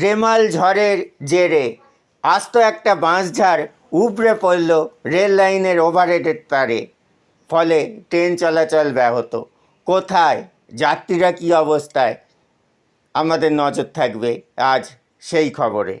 রেমাল ঝড়ের জেরে আস্ত একটা বাঁশঝাড় উপড়ে পড়ল রেল লাইনের ওভারহেডের তারে। ফলে ট্রেন চলাচল ব্যাহত। কোথায়? যাত্রীরা কী অবস্থায়? আমাদের নজর থাকবে আজ সেই খবরে।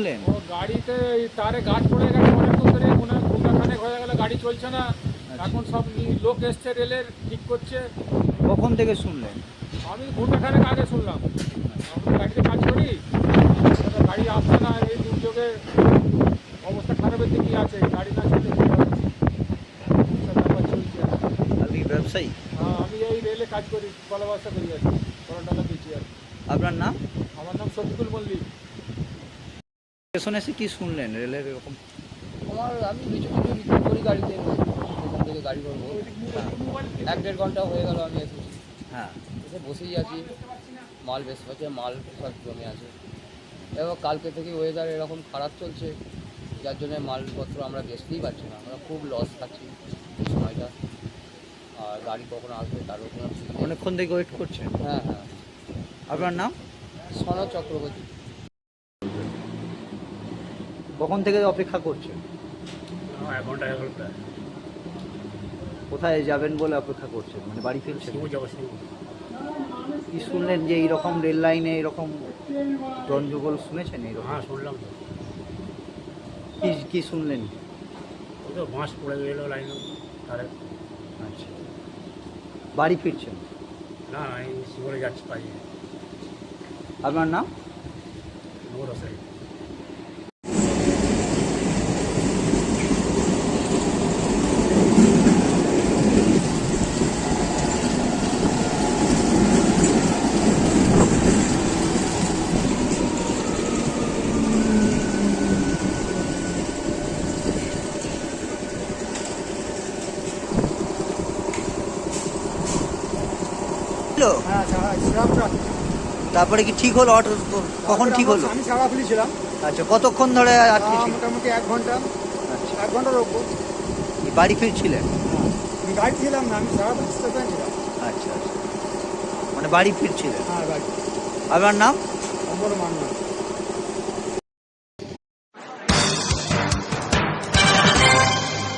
শুনলেন? ও গাড়িতে এই তারে গাছ পড়ে গেছে অনেকক্ষণ ধরে মনে হয় ঘণ্টা খানেক হয়ে গেল গাড়ি চলছে না। এখন সব লোক এসছে রেলের ঠিক করছে। কখন থেকে শুনলেন? আমি ঘণ্টা খানেক আগে শুনলাম। গাড়িতে কাজ করি গাড়ি আসছে না এই অবস্থা খারাপের দিকেই আছে গাড়ি না চলছে। ব্যবসায়ী? হ্যাঁ, আমি এই রেলে কাজ করি কলা ব্যবসা করি আর কি কলা টাকা দিচ্ছি আর আপনার নাম? আমার নাম শফিকুল মল্লিক। স্টেশনে এসে কি শুনলেন? রেলের এরকম? আমার আমি কিছু কিছু বিক্রি করি গাড়িতে এখান থেকে গাড়ি করব এক দেড় ঘণ্টা হয়ে গেল আমি এসেছি। হ্যাঁ। এসে বসেই আছি। মাল বেশ হচ্ছে মাল সব জমে আছে। এবার কালকে থেকে ওয়েদার এরকম খারাপ চলছে যার জন্য মালপত্র আমরা বেচতেই পারছি না। আমরা খুব লস খাচ্ছি সময়টা। আর গাড়ি কখন আসবে তারও কোনো অনেকক্ষণ থেকে ওয়েট করছেন? হ্যাঁ হ্যাঁ। আপনার নাম? সনদ চক্রবর্তী। কখন থেকে অপেক্ষা করছেন? এক ঘণ্টা হয়ে গেল কোথায় যাবেন বলে অপেক্ষা করছেন? মানে বাড়ি ফিরছেন? কি শুনলেন যে এইরকম রেল লাইনে এরকম জনজগল শুনেছেন এইরকম? হ্যাঁ শুনলাম কি কি শুনলেন? তো বাঁশ পড়ে গেলো লাইন তারে। আচ্ছা। বাড়ি ফিরছেন? না আমি শিবরে যাচ্ছি পাই আপনার নাম? নগর রসাই হলো হ্যাঁ তারপরে কি ঠিক হলো? অটো কখন ঠিক হলো? আমি সারা ছিলাম। আচ্ছা কতক্ষণ ধরে আটকে? মোটামুটি এক ঘণ্টা। আচ্ছা। এক ঘণ্টার ওপর বাড়ি ফিরছিলেন? আমি গাড়ি ছিলাম না আমি সারা স্টেশন ছিলাম। আচ্ছা আচ্ছা। মানে বাড়ি ফিরছিলেন? হ্যাঁ বাড়ি। আপনার নাম? অম্বর মান্না